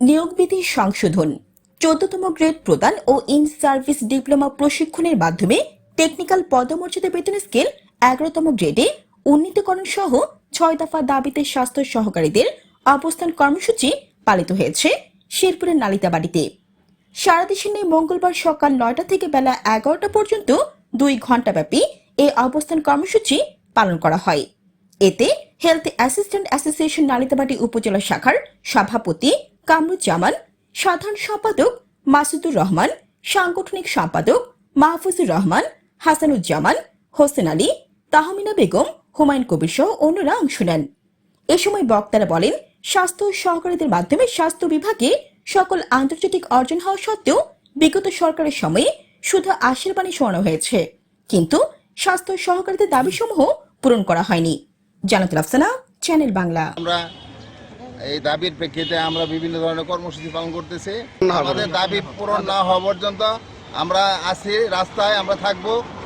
নিয়োগবিধি সংশোধন। চোদ্দতম গ্রেড প্রদান ও ইন সার্ভিস ডিপ্লোমা প্রশিক্ষণের মাধ্যমে টেকনিক্যাল পদমর্যাদা বেতন স্কেল এগারোতম গ্রেডে উন্নীতকরণ সহ ছয় দফা দাবিতে স্বাস্থ্য সহকারীদের অবস্থান কর্মসূচি পালিত হয়েছে শেরপুরের নালিতাবাড়িতে। সারা দেশে নেই মঙ্গলবার সকাল নয়টা থেকে বেলা এগারোটা পর্যন্ত দুই ঘণ্টাব্যাপী এই অবস্থান কর্মসূচি পালন করা হয়। এতে হেলথ অ্যাসিস্ট্যান্ট অ্যাসোসিয়েশন নালিতাবাড়ি উপজেলা শাখার সভাপতি কামরুজ্জামান, সাধারণ সম্পাদক মাসুদুর রহমান, সাংগঠনিক সম্পাদক মাহফুজুর রহমান, হাসানুজ্জামান, হোসেন আলী, তাহমিনা বেগম, হুমায়ুন কবির সহ অন্যরা অংশ নেন। এ সময় বক্তারা বলেন, স্বাস্থ্য সহকারীদের মাধ্যমে স্বাস্থ্য বিভাগে সকল আন্তর্জাতিক অর্জন হওয়া সত্ত্বেও বিগত সরকারের সময়ে শুধু আশীর বাণী শোনানো হয়েছে। কিন্তু স্বাস্থ্য সহকারীদের দাবিসমূহ পূরণ করা হয়নি। জানাতুল আফসানা, চ্যানেল বাংলা। আমরা এই দাবির প্রেক্ষিতে আমরা বিভিন্ন ধরনের কর্মসূচি পালন করতেছি। আমাদের দাবি পূরণ না হওয়া পর্যন্ত আমরা আছি রাস্তায় আমরা থাকব।